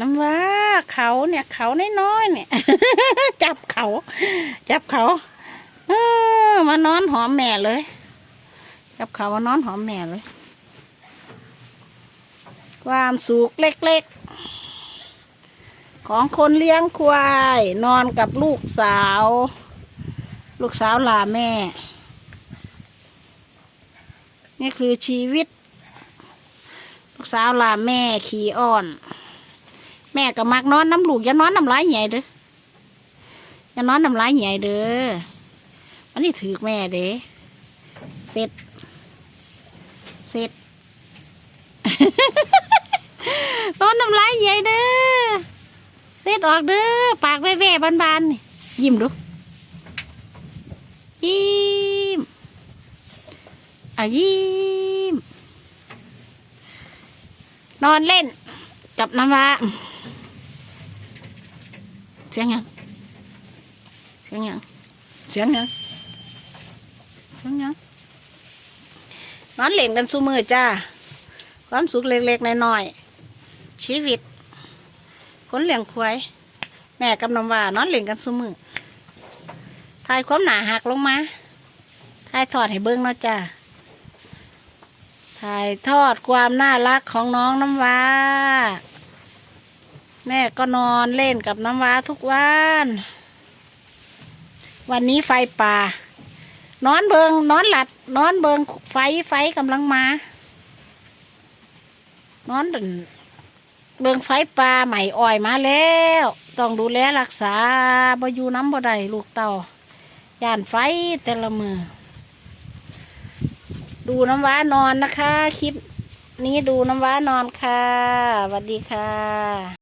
น้ำว่าเขาเนี่ย เขาน้อยๆเนี่ย จับเขา จับเขาเออมานอนหอมแม่เลย จับเขามานอนหอมแม่เลย ความสุขเล็กๆ ของคนเลี้ยงควาย นอนกับลูกสาว ลูกสาวลาแม่ นี่คือชีวิต ลูกสาวลาแม่ขี่อ่อน แม่ก็มักนอนน้ำลูกอย่านอนน้ำลายใหญ่เด้ออย่านอนน้ำลายใหญ่เด้อมันนี่ถือแม่เด้เสร็จเสร็จนอนน้ำลายใหญ่เด้อเสร็จออกเด้อปากแว่ๆบานๆนี่ยิ้มดูยิ้มอะยิ้มนอนเล่นกับน้ำว้า สียงยังเสียงยังเสียงยังเสียงยังนอนเล่นกันสู้มือจ้า ความสุขเล็กๆน้อยๆชีวิตคนเลี้ยงควายแม่กับน้ำว่านอนเล่นกันสู้มือทายความหนาหักลงมาทายถอดให้เบิ้งเนาะจ้าถ่ายทอดความน่ารักของน้องน้ำว้า แม่ก็นอนเล่นกับน้ำว้าทุกวัน วันนี้ไฟป่า นอนเบิงนอนหลัด นอนเบิงไฟไฟกำลังมา นอนดึงเบิงไฟป่าใหม่อ่อยมาแล้ว ต้องดูแลรักษาบ่อยู่น้ำบ่ได้ลูกเต่าย่านไฟแต่ละมือ ดูน้ำว้านอนนะคะ คลิปนี้ดูน้ำว้านอนค่ะสวัสดีค่ะ